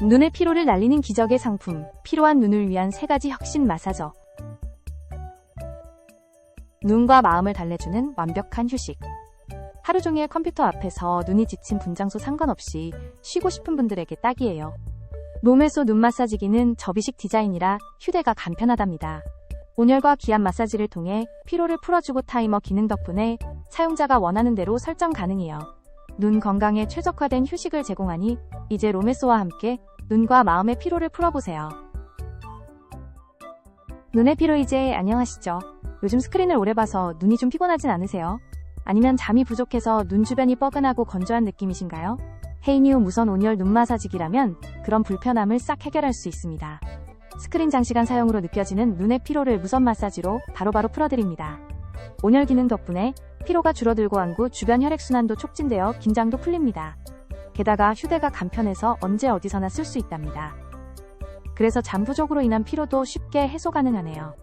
눈의 피로를 날리는 기적의 상품, 피로한 눈을 위한 세 가지 혁신 마사저. 눈과 마음을 달래주는 완벽한 휴식. 하루 종일 컴퓨터 앞에서 눈이 지친 분장소 상관없이 쉬고 싶은 분들에게 딱이에요. 롬에소 눈 마사지기는 접이식 디자인이라 휴대가 간편하답니다. 온열과 기압 마사지를 통해 피로를 풀어주고 타이머 기능 덕분에 사용자가 원하는 대로 설정 가능해요. 눈 건강에 최적화된 휴식을 제공하니 이제 로메소와 함께 눈과 마음의 피로를 풀어보세요. 눈의 피로 이제 안녕하시죠? 요즘 스크린을 오래 봐서 눈이 좀 피곤하진 않으세요? 아니면 잠이 부족해서 눈 주변이 뻐근하고 건조한 느낌이신가요? 헤이니우 무선 온열 눈 마사지기라면 그런 불편함을 싹 해결할 수 있습니다. 스크린 장시간 사용으로 느껴지는 눈의 피로를 무선 마사지로 바로바로 풀어드립니다. 온열 기능 덕분에 피로가 줄어들고 안구 주변 혈액순환도 촉진되어 긴장도 풀립니다. 게다가 휴대가 간편해서 언제 어디서나 쓸 수 있답니다. 그래서 잠 부족으로 인한 피로도 쉽게 해소 가능하네요.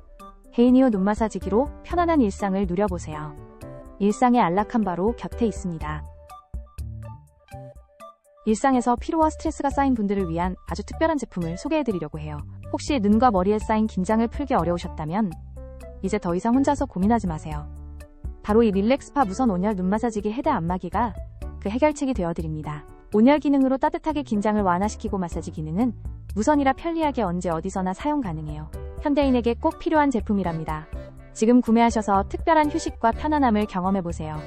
헤이니오 눈 마사지기로 편안한 일상을 누려보세요. 일상의 안락한 바로 곁에 있습니다. 일상에서 피로와 스트레스가 쌓인 분들을 위한 아주 특별한 제품을 소개해드리려고 해요. 혹시 눈과 머리에 쌓인 긴장을 풀기 어려우셨다면 이제 더 이상 혼자서 고민하지 마세요. 바로 이 릴렉스파 무선 온열 눈 마사지기 헤드 안마기가 그 해결책이 되어드립니다. 온열 기능으로 따뜻하게 긴장을 완화시키고 마사지 기능은 무선이라 편리하게 언제 어디서나 사용 가능해요. 현대인에게 꼭 필요한 제품이랍니다. 지금 구매하셔서 특별한 휴식과 편안함을 경험해보세요.